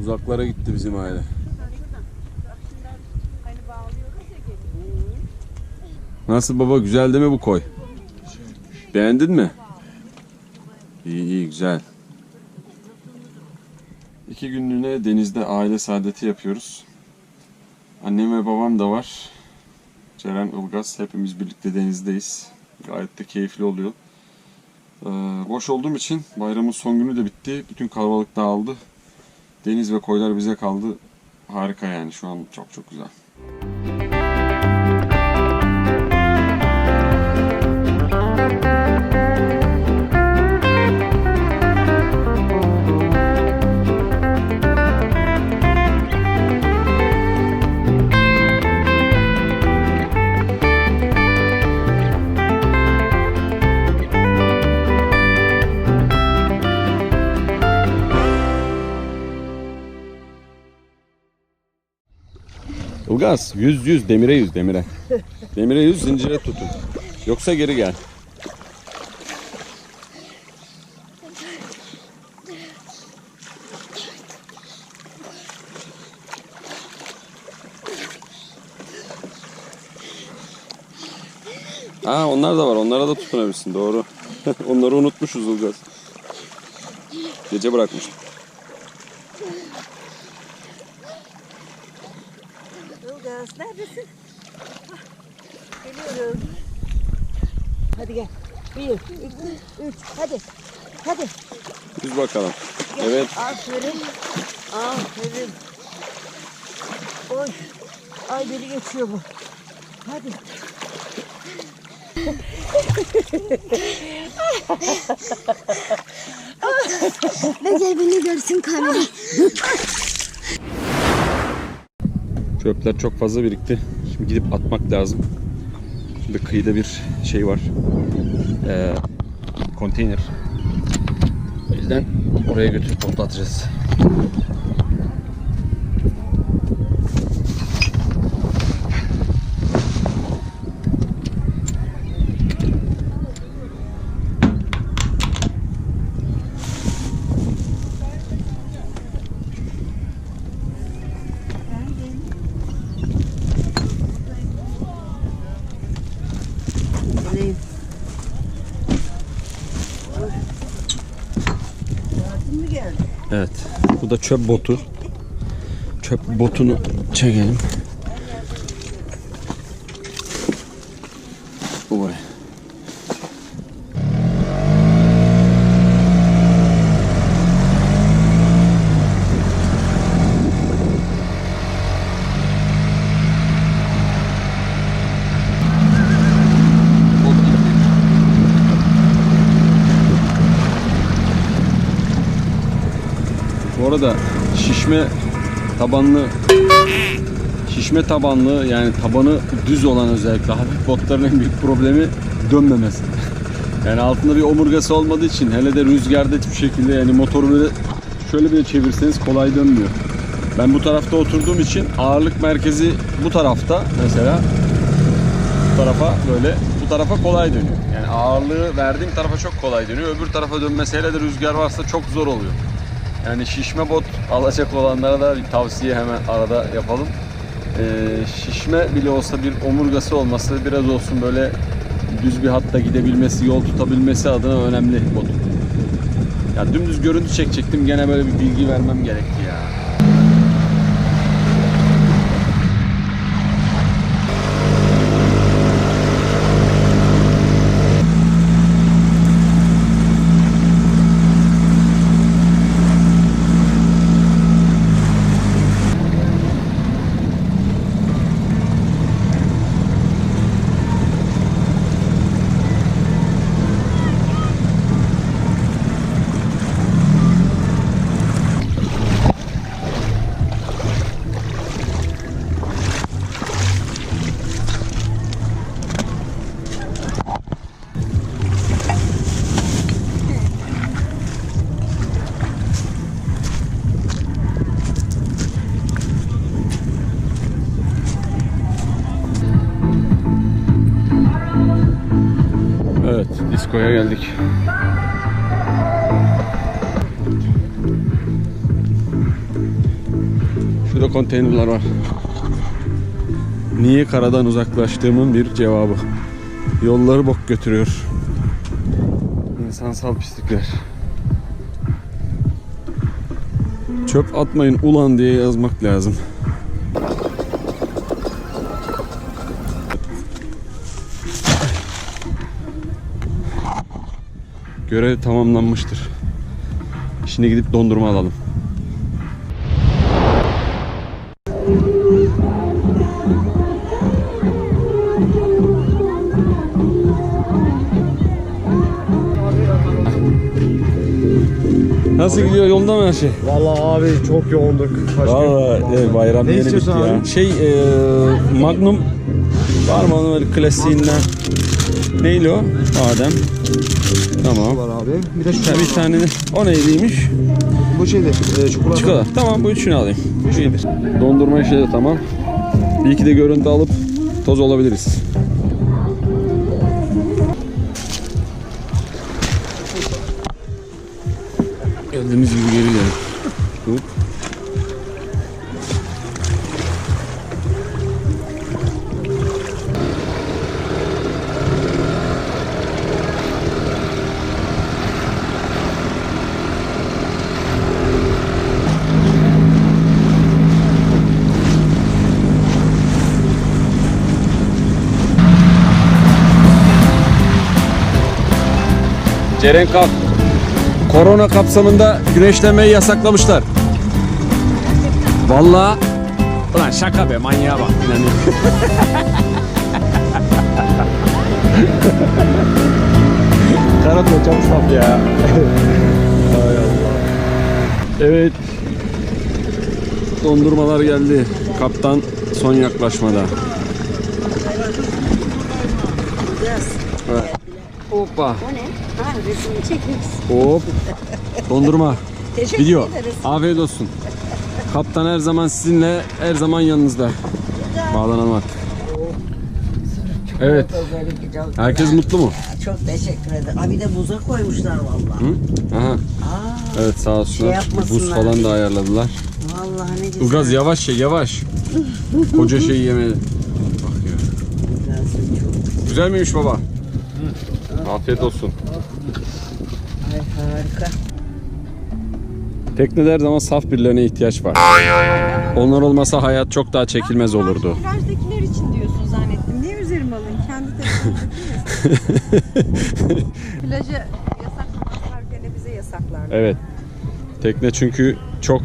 Uzaklara gitti bizim aile. Nasıl baba güzel değil mi bu koy? Beğendin mi? İyi iyi güzel. İki günlüğüne denizde aile saadeti yapıyoruz. Annem ve babam da var. Ceren Ilgaz hepimiz birlikte denizdeyiz. Gayet de keyifli oluyor. Ee, boş olduğum için bayramın son günü de bitti. Bütün kalabalık dağıldı. Deniz ve koylar bize kaldı. Harika yani şu an çok çok güzel. Ilgaz yüz yüz demire yüz demire. Demire yüz zincire tutun. Yoksa geri gel. Aa onlar da var. Onlara da tutunabilirsin. Doğru. Onları unutmuşuz Ilgaz. Gece bırakmıştık. Ilgaz neredesin? Hah, Geliyorum. Hadi gel. Bir, iki, üç. Hadi. Hadi. Yüz bakalım. Gel. Evet. Aferin. Aferin. Oy. Ay beni geçiyor bu. Hadi. Ve gel beni görsün kamera. Çöpler çok fazla birikti. Şimdi gidip atmak lazım. Şimdi kıyıda bir şey var. Ee, konteyner. O yüzden oraya götürüp patlatacağız. Geleyim. Yardım mı geldi? Evet. Bu da çöp botu. Çöp botunu çekelim. Bu arada şişme tabanlı şişme tabanlı yani tabanı düz olan özellikle hafif botların en büyük problemi dönmemesi. Yani altında bir omurgası olmadığı için hele de rüzgarda hiçbir şekilde yani motoru böyle şöyle bile çevirseniz kolay dönmüyor. Ben bu tarafta oturduğum için ağırlık merkezi bu tarafta mesela bu tarafa böyle bu tarafa kolay dönüyor. Yani ağırlığı verdiğim tarafa çok kolay dönüyor. Öbür tarafa dönmesi hele de rüzgar varsa çok zor oluyor. Yani şişme bot alacak olanlara da bir tavsiye hemen arada yapalım. Ee, şişme bile olsa bir omurgası olması biraz olsun böyle düz bir hatta gidebilmesi, yol tutabilmesi adına önemli bot. Ya dümdüz görüntü çekecektim gene böyle bir bilgi vermem gerekti Disko'ya geldik. Şurada konteynerlar var. Niye karadan uzaklaştığımın bir cevabı. Yolları bok götürüyor. İnsansal pislikler. Çöp atmayın ulan diye yazmak lazım. Görev tamamlanmıştır. Şimdi gidip dondurma alalım. Nasıl gidiyor yolda mı her şey? Vallahi abi çok yoğunduk. Gün- Valla bayram Ne yeni bitti istiyorsun ya. abi? Şey e, Magnum var mı onun böyle klasiğinden? Neyli o? Adem. Tamam. var abi. Bir de şu Bir tane de o neyliymiş? bu şeyde e, çikolata. Çikolata. Tamam bu üçünü alayım. İyidir. Dondurma işi de tamam. Bir iki de görüntü alıp toz olabiliriz. Geldiğimiz gibi geri gidelim. Ceren kalk. Korona kapsamında güneşlenmeyi yasaklamışlar. Vallahi Ulan şaka be manyağa bak inanıyorum. Karat çok saf ya. Hay Allah. Evet. Dondurmalar geldi. Kaptan son yaklaşmada. Evet. Hoppa. O ne? Ha resmini çekmiş. Hop. Dondurma. Teşekkür Gidiyor. ederiz. Afiyet olsun. Kaptan her zaman sizinle, her zaman yanınızda. Bağlanalım artık. Evet. Özellikle çok, Herkes mutlu mu? çok teşekkür ederim. Abi de buza koymuşlar vallahi. Hı? Aha. Aa, Evet sağ olsunlar. Şey yapmasınlar. Buz falan da ayarladılar. vallahi ne güzel. Ilgaz yavaş ye yavaş. Koca şeyi yemedi. Bak ya. Güzelsin çok. Güzel miymiş baba? Afiyet olsun. Harika. Teknede her zaman saf birilerine ihtiyaç var. Onlar olmasa hayat çok daha çekilmez olurdu. Plajdakiler için diyorsun zannettim. Niye üzerime alayım? Kendi telefonumdaki Plajı yasaklamazlar gene bize yasaklarlar. Evet. Tekne çünkü çok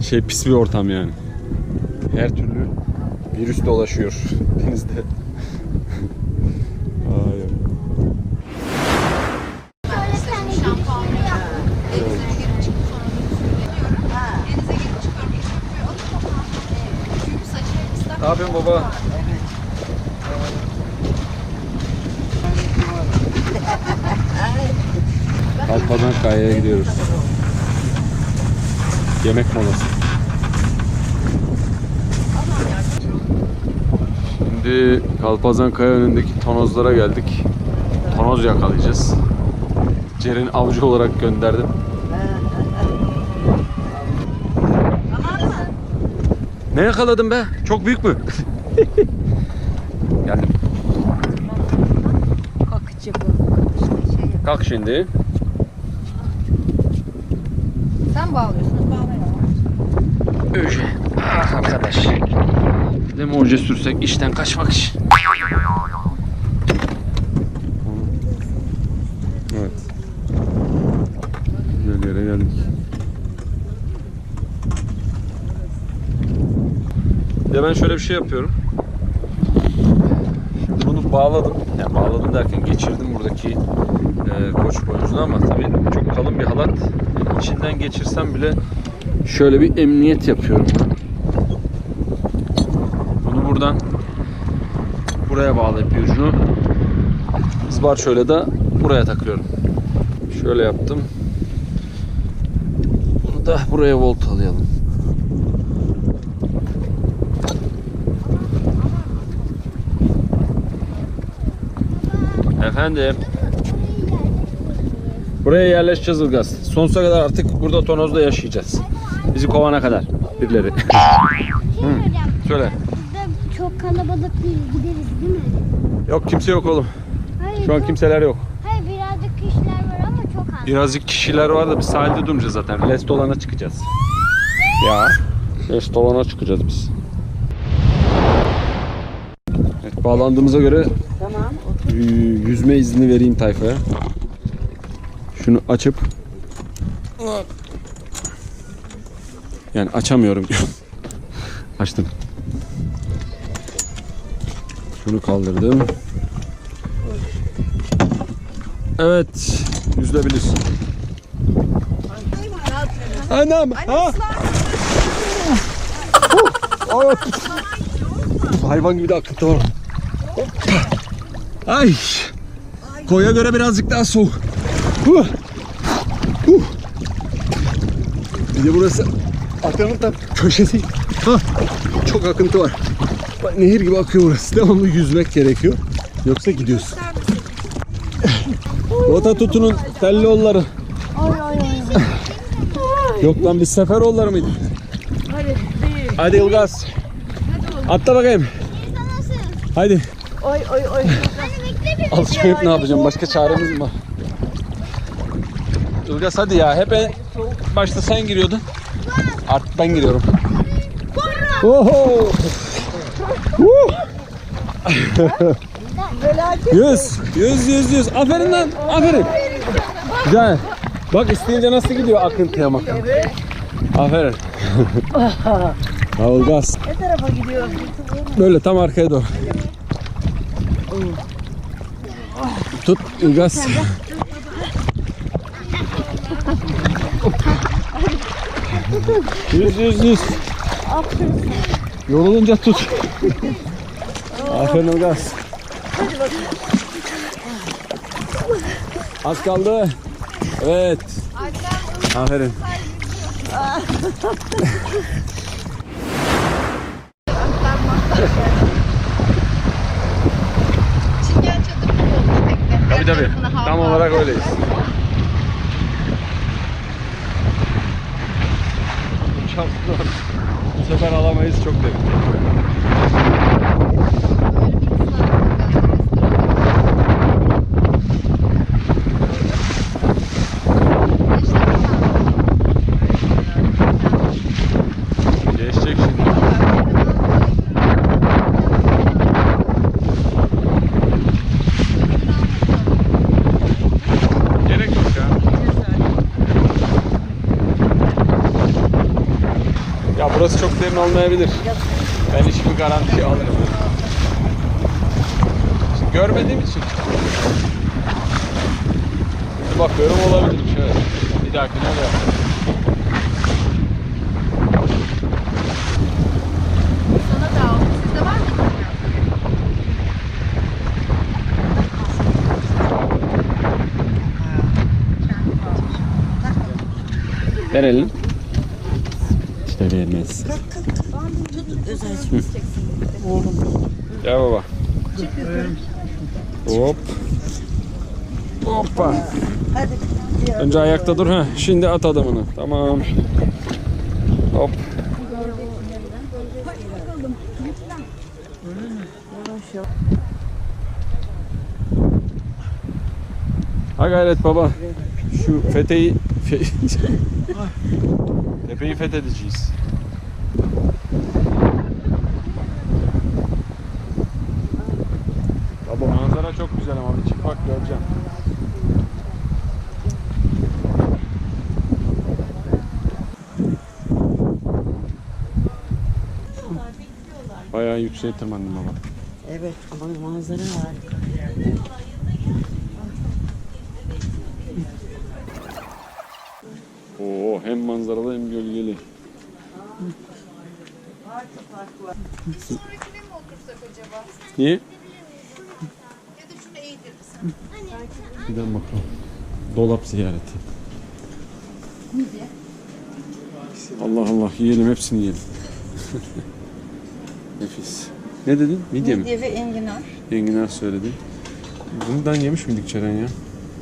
şey pis bir ortam yani. Her türlü virüs dolaşıyor denizde. Ne yapıyorsun baba? Kalpadan kayaya gidiyoruz. Yemek molası. Şimdi Kalpazan Kaya önündeki tonozlara geldik. Tonoz yakalayacağız. Cerin avcı olarak gönderdim. Ne yakaladın be? Çok büyük mü? Geldim. Akıcı bu. Şey. Kalk şimdi. Sen bağlıyorsun. Bağlayalım. Öce. Ah arkadaş. Bir de sürsek işten kaçmak için. Evet. Güzel yere geldik. Bir de ben şöyle bir şey yapıyorum. Şimdi bunu bağladım. Yani bağladım derken geçirdim buradaki e, koç boynuzunu ama tabii çok kalın bir halat. İçinden geçirsem bile şöyle bir emniyet yapıyorum. Bunu buradan buraya bağlayıp bir ucunu ızbar şöyle de buraya takıyorum. Şöyle yaptım. Bunu da buraya voltalayalım. Efendim. Buraya yerleşeceğiz Ilgaz. Sonsuza kadar artık burada tonozda yaşayacağız. Bizi kovana kadar. birileri. Bir şey söyleyeceğim. Söyle. Burada çok kalabalık değil. Gideriz değil mi? Yok kimse yok oğlum. Hayır, Şu an çok- kimseler yok. Hayır birazcık kişiler var ama çok az. Birazcık kişiler var da biz sahilde durmayacağız zaten. Restorana çıkacağız. Ya. Restorana çıkacağız biz. Evet, bağlandığımıza göre yüzme izni vereyim tayfaya. Şunu açıp yani açamıyorum. Açtım. Şunu kaldırdım. Evet, yüzülebilirsin. Anam. Ha? Hayvan gibi de akıntı var. Ay. Koya göre birazcık daha soğuk. Huh. Huh. Bir de burası Adana'nın tam köşesi. Ha. Çok akıntı var. Bak, nehir gibi akıyor burası. Devamlı yüzmek gerekiyor. Yoksa gidiyorsun. Rota tutunun telli yolları. Yok lan biz sefer yolları mıydı? Hadi Ilgaz. Atla bakayım. Hadi. Anne bekle bir. Alışmayıp ne yapacağım? Başka çaremiz mi var? Ilgaz hadi ya. Hep en başta sen giriyordun. Artık ben giriyorum. Oho! Yüz, yüz, yüz, yüz. Aferin lan, aferin. Güzel. Bak isteyince nasıl gidiyor akıntıya bak. Aferin. Bravo gaz. Ne tarafa gidiyor? Böyle tam arkaya doğru. Tut gaz. Yüz yüz yüz. Yorulunca tut. Aferin Ilgaz. Az kaldı. Evet. Aferin. Çingen çadır kuruldu tekne. Tabii tabii. Tam olarak öyleyiz. Çarptılar. Bu sefer alamayız çok derin. Geçecek şimdi. Gerek yok ya. Ya burası çok derin olmayabilir. Ben hiçbir garanti almıyorum. Şimdi görmediğim için. Bir bakıyorum olabilir şöyle. Bir dahakine öyle yaparım. Sana da aldım. Sizde var mı? Ver elini. İşte vermez. Özel Gel baba. Hop. Hoppa. Hadi. Önce ayakta dur ha. Şimdi at adamını. Tamam. Hop. Ha gayret baba. Şu feteyi fe, tepeyi fethedeceğiz. Baba manzara çok güzel ama bir çık bak göreceğim. Bayağı yükseğe tırmandım baba. Evet ama manzara harika. Niye? Gidelim bakalım. Dolap ziyareti. Allah Allah yiyelim hepsini yiyelim. Nefis. Ne dedin? Midye mi? Midye ve enginar. Enginar söyledi. Bundan yemiş miydik Ceren ya?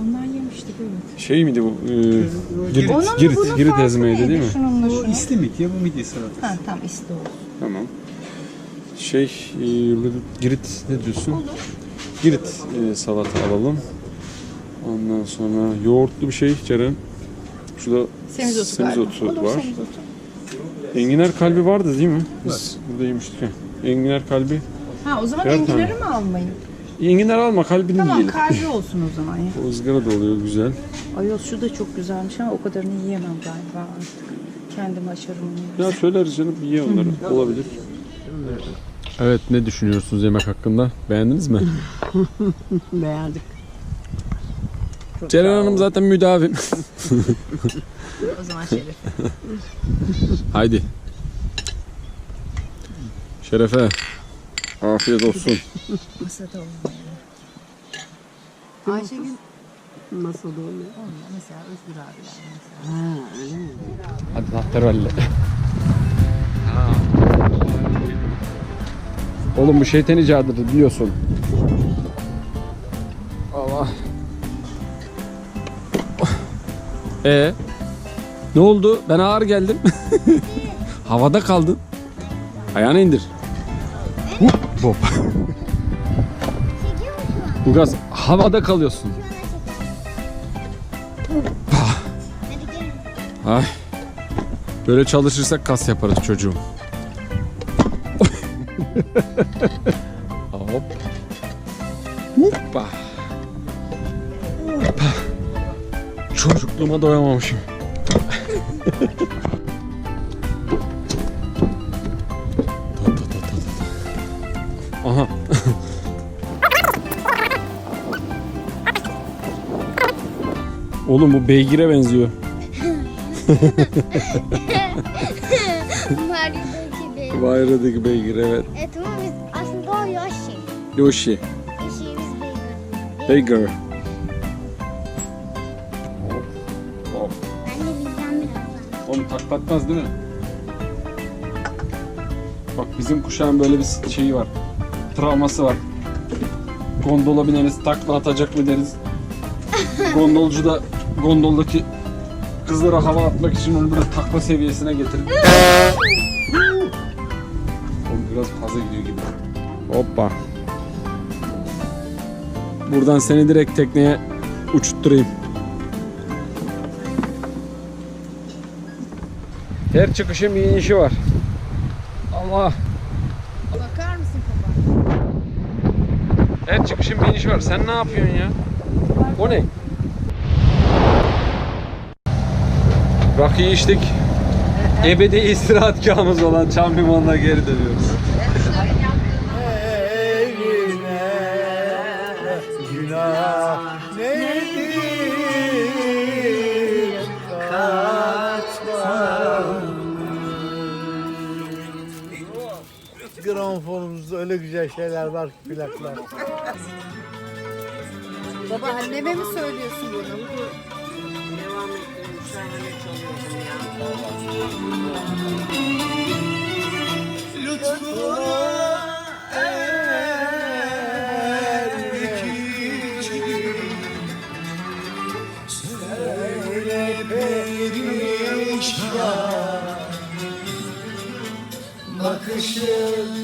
Ondan yemiş. demiştik evet. Şey miydi bu? Ee, Girit, Onunla Girit, bunun Girit ezmeydi değil mi? Şununla şunu. İslimik ya bu midye salatası. Ha tam isti olsun. Tamam. Şey, e, Girit ne diyorsun? Girit e, salata alalım. Ondan sonra yoğurtlu bir şey Ceren. Şurada Semizotu semizotu galiba. Olur, var. semizotu. Enginar kalbi vardı değil mi? Biz burada yemiştik. Enginar kalbi. Ha o zaman Birer enginarı mı almayın? Enginar alma kalbini Tamam yiyelim. kalbi olsun o zaman ya. O ızgara da oluyor güzel. Ayos şu da çok güzelmiş ama o kadarını yiyemem galiba artık. Kendim açarım onu. Ya söyleriz canım ye onları. Olabilir. Evet ne düşünüyorsunuz yemek hakkında? Beğendiniz mi? Beğendik. Ceren Hanım zaten müdavim. O zaman şeref. Haydi. Şerefe. Afiyet olsun. Masada olmuyor. Ayşegül Nasıl oluyor? olmuyor. Mesela Özgür abiler mesela. Ha öyle mi? Hadi Nahtervalle. Oğlum bu şeytan icadıdır biliyorsun. Allah. E ne oldu? Ben ağır geldim. Havada kaldın. Ayağını indir. Hup, hop. Çekiyor musun? Bu gaz havada kalıyorsun. Ay. Böyle çalışırsak kas yaparız çocuğum. Hop. Hoppa. Hoppa. Çocukluğuma doyamamışım. Aha. Oğlum bu beygire benziyor. Mario'daki benim. Bayradaki beygir evet. Evet Yoshi. Bizden birazdan. Oğlum taklatmaz değil mi? Bak bizim kuşağın böyle bir şeyi var. Travması var. Gondola bineriz takla atacak mı deriz. Gondolcu da gondoldaki kızlara hava atmak için onu böyle takla seviyesine getirir. Oğlum biraz fazla gidiyor gibi. Hoppa. Buradan seni direkt tekneye uçutturayım. Her çıkışın bir inişi var. Allah. Bakar mısın baba? Her çıkışın bir inişi var. Sen ne yapıyorsun ya? O ne? Rakıyı içtik. Ebedi istirahatgahımız olan Çam Limanı'na geri dönüyoruz. Nedir? Gramfonumuzda öyle güzel şeyler var ki plaklar. Baba anneme mi söylüyorsun bunu? Devam ettim. Şahane ya. Kaç söylüyorsun?